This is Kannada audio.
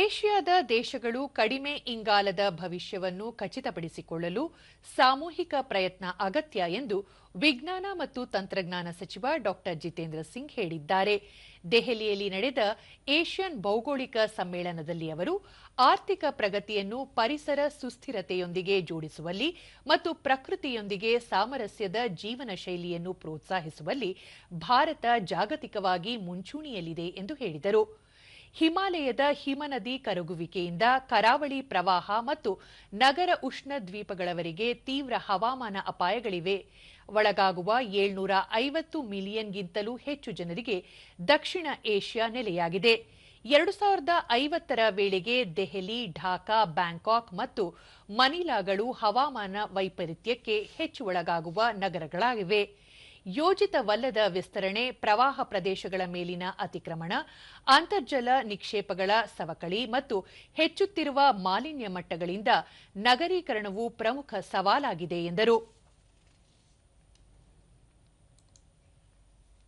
ಏಷ್ಯಾದ ದೇಶಗಳು ಕಡಿಮೆ ಇಂಗಾಲದ ಭವಿಷ್ಯವನ್ನು ಖಚಿತಪಡಿಸಿಕೊಳ್ಳಲು ಸಾಮೂಹಿಕ ಪ್ರಯತ್ನ ಅಗತ್ಯ ಎಂದು ವಿಜ್ಞಾನ ಮತ್ತು ತಂತ್ರಜ್ಞಾನ ಸಚಿವ ಡಾ. ಜಿತೇಂದ್ರ ಸಿಂಗ್ ಹೇಳಿದ್ದಾರೆ. ದೆಹಲಿಯಲ್ಲಿ ನಡೆದ ಏಷ್ಯನ್ ಭೌಗೋಳಿಕ ಸಮ್ಮೇಳನದಲ್ಲಿ ಅವರು ಆರ್ಥಿಕ ಪ್ರಗತಿಯನ್ನು ಪರಿಸರ ಸುಸ್ಥಿರತೆಯೊಂದಿಗೆ ಜೋಡಿಸುವಲ್ಲಿ ಮತ್ತು ಪ್ರಕೃತಿಯೊಂದಿಗೆ ಸಾಮರಸ್ಯದ ಜೀವನ ಶೈಲಿಯನ್ನು ಪ್ರೋತ್ಸಾಹಿಸುವಲ್ಲಿ ಭಾರತ ಜಾಗತಿಕವಾಗಿ ಮುಂಚೂಣಿಯಲ್ಲಿದೆ ಎಂದು ಹೇಳಿದರು. ಹಿಮಾಲಯದ ಹಿಮನದಿ ಕರಗುವಿಕೆಯಿಂದ ಕರಾವಳಿ ಪ್ರವಾಹ ಮತ್ತು ನಗರ ಉಷ್ಣ ದ್ವೀಪಗಳವರೆಗೆ ತೀವ್ರ ಹವಾಮಾನ ಅಪಾಯಗಳಿವೆ. ಒಳಗಾಗುವ ಏಳ್ನೂರ ಐವತ್ತು ಮಿಲಿಯನ್ಗಿಂತಲೂ ಹೆಚ್ಚು ಜನರಿಗೆ ದಕ್ಷಿಣ ಏಷ್ಯಾ ನೆಲೆಯಾಗಿದೆ. ಎರಡು ಸಾವಿರದ ಐವತ್ತರ ವೇಳೆಗೆ ದೆಹಲಿ, ಢಾಕಾ, ಬ್ಯಾಂಕಾಕ್ ಮತ್ತು ಮನಿಲಾಗಳು ಹವಾಮಾನ ವೈಪರೀತ್ಯಕ್ಕೆ ಹೆಚ್ಚು ಒಳಗಾಗುವ ನಗರಗಳಾಗಿವೆ. ಯೋಜಿತವಲ್ಲದ ವಿಸ್ತರಣೆ, ಪ್ರವಾಹ ಪ್ರದೇಶಗಳ ಮೇಲಿನ ಅತಿಕ್ರಮಣ, ಅಂತರ್ಜಲ ನಿಕ್ಷೇಪಗಳ ಸವಕಳಿ ಮತ್ತು ಹೆಚ್ಚುತ್ತಿರುವ ಮಾಲಿನ್ಯ ಮಟ್ಟಗಳಿಂದ ನಗರೀಕರಣವು ಪ್ರಮುಖ ಸವಾಲಾಗಿದೆ ಎಂದರು.